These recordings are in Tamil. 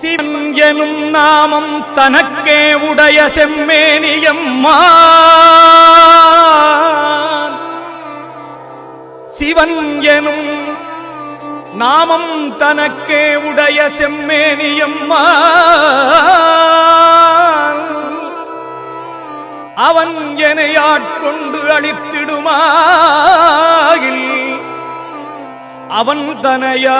சிவன் எனும் நாமம் தனக்கே உடைய செம்மேனியம்மா. சிவன் எனும் நாமம் தனக்கே உடைய செம்மேனியம்மா. அவன் என்னை ஆட்கொண்டு அழித்திடுமாயில் அவன் தனையா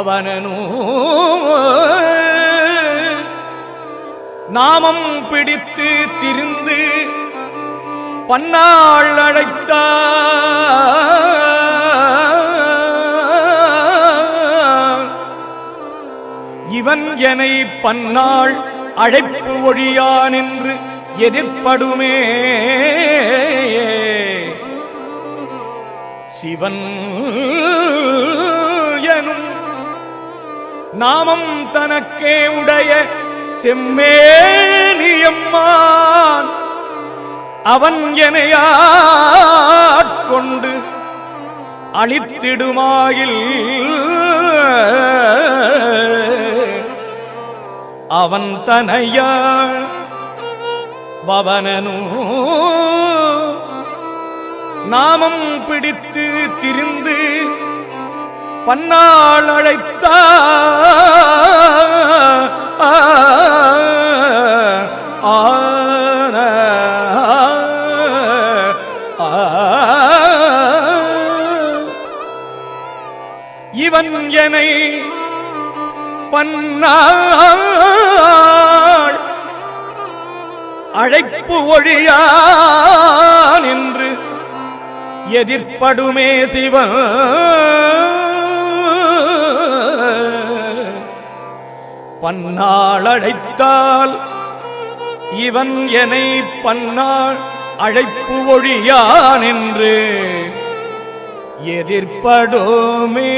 பவனனோ நாமம் பிடித்து திரிந்து பன்னாள் அழைத்தான் இவன் எனை பன்னாள் அழைப்பு ஒழியான் என்று எதிர்ப்படுமே. சிவன் நாமம் தனக்கே உடைய செம்மேனியம்மான். அவன் எனையாட்கொண்டு அழித்திடுமாயில் அவன் தனையாள் பவனனோ. நாமம் பிடித்து திரிந்து பன்னாள் அழைத்த இவன் என்னை பன்னாள் அழைப்பு ஒழியான் என்று எதிர்ப்படுமே சிவன். பன்னாள் அழைத்தால் இவன் என்னை பன்னாள் அழைப்பு ஒழியான் என்று எதிர்ப்படுமே